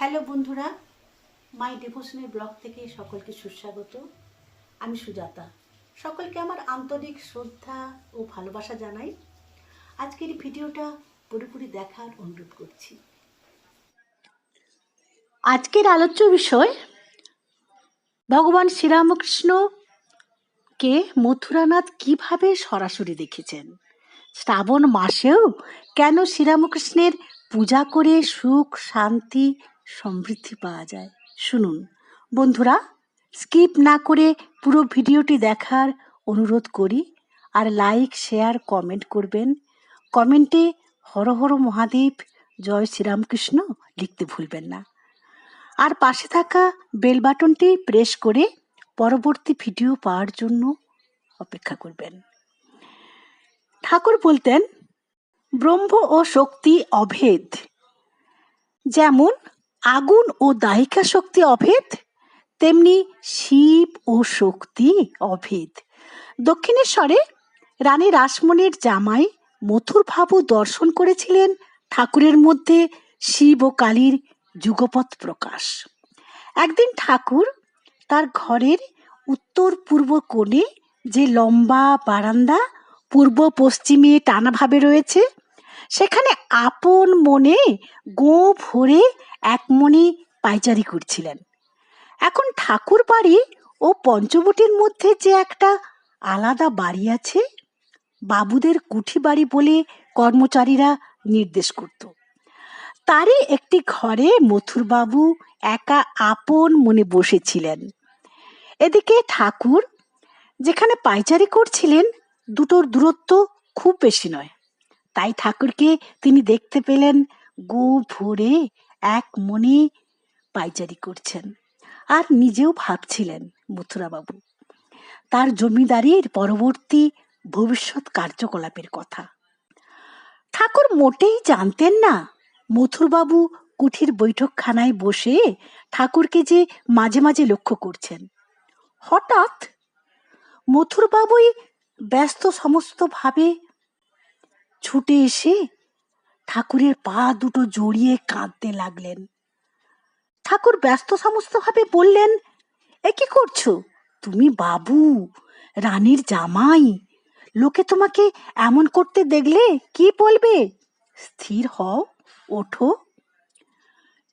Hello বন্ধুরা, মাই ডিভোশনের blog থেকে সকলকে সুস্বাগত। আমি সুজাতা। সকলকে আমার আন্তরিক শ্রদ্ধা ও ভালোবাসা জানাই। আজকের ভিডিওটা পুরোপুরি দেখার অনুরোধ করছি। আজকের আলোচ্য বিষয়, ভগবান শ্রীরামকৃষ্ণকে মথুরানাথ কীভাবে সরাসরি দেখেছেন? শ্রাবণ মাসেও কেন শ্রীরামকৃষ্ণের পূজা করে সুখ, শান্তি সমৃদ্ধি পাওয়া যায়। শুনুন, বন্ধুরা, স্কিপ না করে পুরো ভিডিওটি দেখার অনুরোধ করি আর লাইক, শেয়ার, কমেন্ট করবেন। কমেন্টে হর হর মহাদেব, জয় শ্রীরামকৃষ্ণ লিখতে ভুলবেন না। আর পাশে থাকা বেল বাটনটি প্রেস করে পরবর্তী ভিডিও পাওয়ার জন্য অপেক্ষা করবেন। ঠাকুর বলতেন, ব্রহ্ম ও শক্তি অভেদ। যেমন আগুন ও দাহিকা শক্তি অভেদ, তেমনি শিব ও শক্তি অভেদ। দক্ষিণেশ্বরে রানী রাসমণির জামাই মথুর ভাবু দর্শন করেছিলেন ঠাকুরের মধ্যে শিব ও কালীর যুগপৎ প্রকাশ। একদিন ঠাকুর তার ঘরের উত্তর পূর্ব কোণে যে লম্বা বারান্দা পূর্ব পশ্চিমে টানাভাবে রয়েছে সেখানে আপন মনে গো ভরে এক মনে পাইচারি করছিলেন। এখন ঠাকুর বাড়ি ও পঞ্চবটির মধ্যে যে একটা আলাদা বাড়ি আছে, বাবুদের কুঠি বাড়ি বলে কর্মচারীরা নির্দেশ করত। তারই একটি ঘরে মথুরবাবু একা আপন মনে বসেছিলেন। এদিকে ঠাকুর, যেখানে পাইচারি করছিলেন, দুটোর দূরত্ব খুব বেশি নয়। তাই ঠাকুরকে তিনি দেখতে পেলেন গো ভরে এক মনে পাইচারি করছেন। আর নিজেও ভাবছিলেন মথুরাবাবু, তার জমিদারির পরবর্তী ভবিষ্যৎ কার্যকলাপের কথা। ঠাকুর মোটেই জানতেন না মথুরবাবু কুঠির বৈঠকখানায় বসে ঠাকুরকে যে মাঝে মাঝে লক্ষ্য করছেন। হঠাৎ মথুরবাবুই ব্যস্ত সমস্ত ভাবে ছুটে এসে ঠাকুরের পা দুটো জড়িয়ে কাঁদতে লাগলেন। ঠাকুর ব্যস্ত সমস্ত ভাবে বললেন, এ কি করছ? তুমি বাবু, রানীর জামাই, লোকে তোমাকে এমন করতে দেখলে কি বলবে? স্থির হও, ওঠো।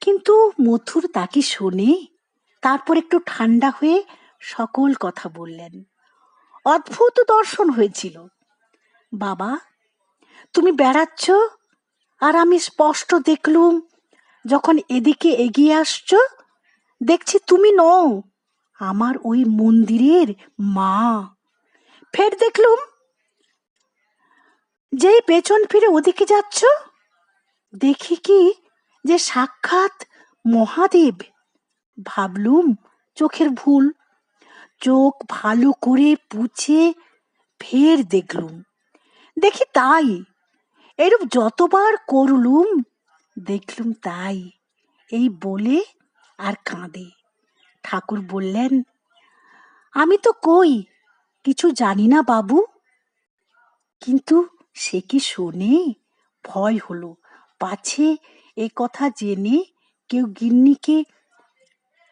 কিন্তু মথুর তাকে শোনে? তারপর একটু ঠান্ডা হয়ে সকল কথা বললেন। অদ্ভুত দর্শন হয়েছিল। বাবা তুমি বেড়াচ্ছ? আর আমি স্পষ্ট দেখলুম, যখন এদিকে এগিয়ে আসছো, দেখছি তুমি নও, আমার ওই মন্দিরের মা। ফের দেখলুম, যেই পেছন ফিরে ওদিকে যাচ্ছ, দেখি কি যে সাক্ষাৎ মহাদেব। ভাবলুম চোখের ভুল, চোখ ভালো করে পুছে ফের দেখলুম। দেখি তাই এরূপ যতবার করলুম, দেখলুম তাই। এই বলে আর কাঁদে। ঠাকুর বললেন, আমি তো কই, কিছু জানি না বাবু। কিন্তু সে কি শোনে? ভয় হলো। পাছে এ কথা জেনে কেউ গিন্নিকে,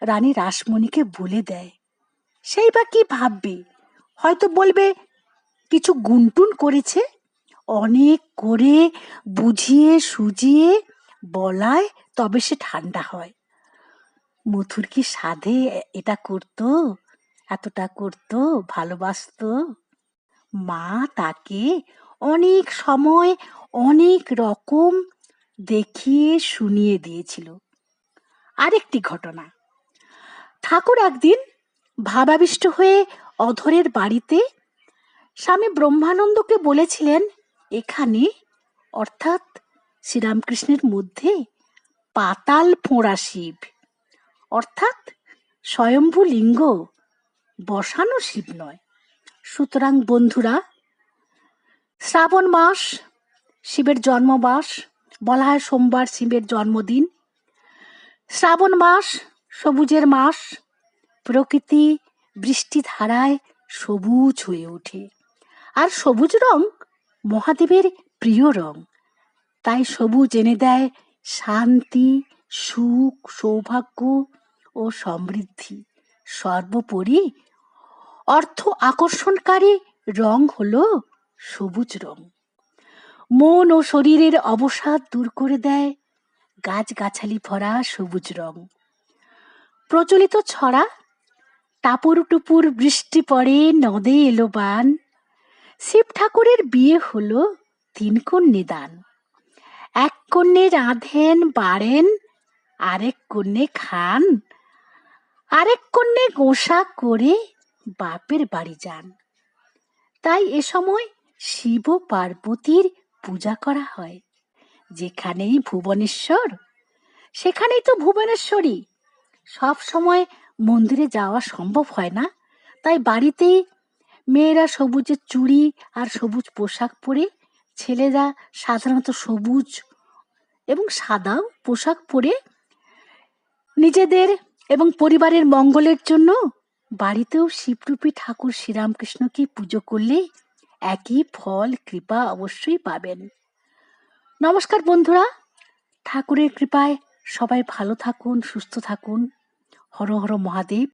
রানী রাসমণিকে বলে দেয়। সেই বা কি ভাববে? হয়তো বলবে, কিছু গুনটুন করেছে। অনেক করে বুঝিয়ে, সুজিয়ে বলায় তবে সে ঠান্ডা হয়। মথুর কি সাধে এটা করতো? এতটা করতো? ভালোবাসতো? মা তাকে অনেক সময় অনেক রকম দেখিয়ে, শুনিয়ে দিয়েছিল। আরেকটি ঘটনা। ঠাকুর একদিন ভাবাবিষ্ট হয়ে অধরের বাড়িতে স্বামী ব্রহ্মানন্দকে বলেছিলেন এখানে, অর্থাৎ শ্রীরামকৃষ্ণের মধ্যে পাতাল ফোঁড়া শিব, অর্থাৎ স্বয়ম্ভু লিঙ্গ বসানো শিব নয়। সুতরাং বন্ধুরা, শ্রাবণ মাস, শিবের জন্মবাস, বলা হয় সোমবার শিবের জন্মদিন। শ্রাবণ মাস, সবুজের মাস, প্রকৃতি বৃষ্টি ধারায় সবুজ হয়ে ওঠে। আর সবুজ রং মহাদেবের প্রিয় রং। তাই সবুজ এনে দেয় শান্তি, সুখ, সৌভাগ্য ও সমৃদ্ধি। সর্বোপরি অর্থ আকর্ষণকারী রং হল সবুজ রং। মন ও শরীরের অবসাদ দূর করে দেয় গাছগাছালি ভরা সবুজ রং। প্রচলিত ছড়া, টাপুর টুপুর বৃষ্টি পড়ে, নদে এলো বান। শিব ঠাকুরের বিয়ে হলো তিন কন্যে দান। এক কন্যে রাঁধেন, বাড়েন, আরেক কন্যে খান, আরেক কন্যে গোসা করে বাপের বাড়ি যান। তাই এ সময় শিব পার্বতীর পূজা করা হয়। যেখানেই ভুবনেশ্বর, সেখানেই তো ভুবনেশ্বরী সব সময় মন্দিরে যাওয়া সম্ভব হয় না, তাই বাড়িতেই মেয়েরা সবুজের চুড়ি আর সবুজ পোশাক পরে, ছেলেরা সাধারণত সবুজ এবং সাদা পোশাক পরে নিজেদের এবং পরিবারের মঙ্গলের জন্য বাড়িতেও শিবরূপী ঠাকুর শ্রীরামকৃষ্ণকে পুজো করলে একই ফল, কৃপা অবশ্যই পাবেন। নমস্কার বন্ধুরা, ঠাকুরের কৃপায় সবাই ভালো থাকুন, সুস্থ থাকুন। হর হর মহাদেব।